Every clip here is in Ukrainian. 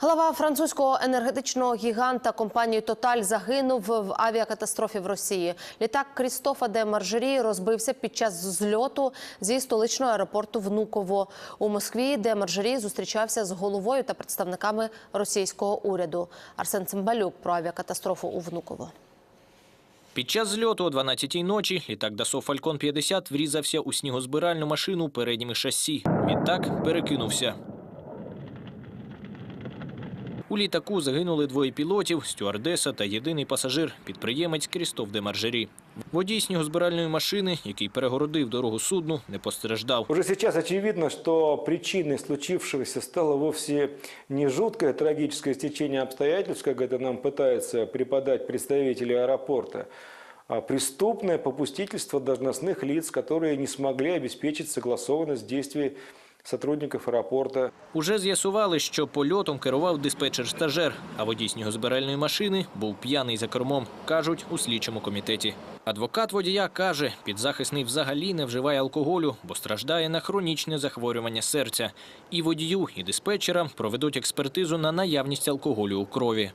Глава французького енергетичного гіганта компанії Тоталь загинув в авіакатастрофі в Росії. Літак Крістофа де Маржері розбився під час зльоту зі столичного аеропорту Внуково у Москві, де Маржері зустрічався з головою та представниками російського уряду. Арсен Цимбалюк про авіакатастрофу у Внуково. Під час зльоту о 12-й ночі літак Dassault Falcon 50 врізався у снігозбиральну машину передніми шасі. Відтак перекинувся. У літаку загинули двоє пілотів, стюардеса та єдиний пасажир, підприємець Крістоф де Маржері. Водій снігозбиральної машини, який перегородив дорогу судну, не постраждав. Уже сейчас очевидно, что причиной случившегося стало вовсе не жуткое трагическое стечение обстоятельств, как это нам пытаются преподать представители аэропорта, а преступное попустительство должностных лиц, которые не смогли обеспечить согласованность действий сотрудников аэропорта. Уже з'ясували, що польотом керував диспетчер-стажер, а водій снігозбиральної машини був п'яний за кермом, кажуть у слідчому комітеті. Адвокат водія каже, підзахисний взагалі не вживає алкоголю, бо страждає на хронічне захворювання серця. І водію, і диспетчерам проведуть експертизу на наявність алкоголю у крові.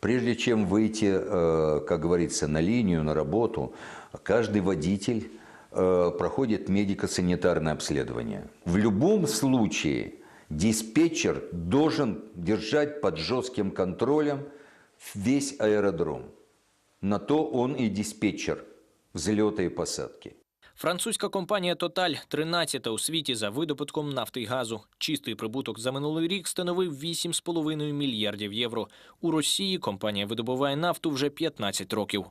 Прежде чем выйти, э, как говорится, на линию, на работу, каждый водитель э, проходит медико-санитарное обследование. В любом случае диспетчер должен держать под жестким контролем весь аэродром. На то он и диспетчер взлета и посадки. Французька компанія Тоталь 13-та у світі за видобутком нафти й газу. Чистий прибуток за минулий рік становив 8,5 мільярдів євро. У Росії компанія видобуває нафту вже 15 років.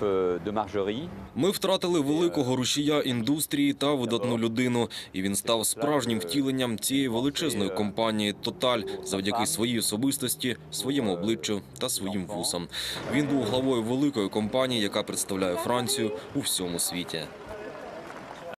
Euh. Ми втратили великого рушія індустрії та видатну людину, і він став справжнім втіленням цієї величезної компанії Тоталь завдяки своїй особистості, своєму обличчю та своїм вусам. Він був главою великої компанії, яка представляє Францію у всьому світі.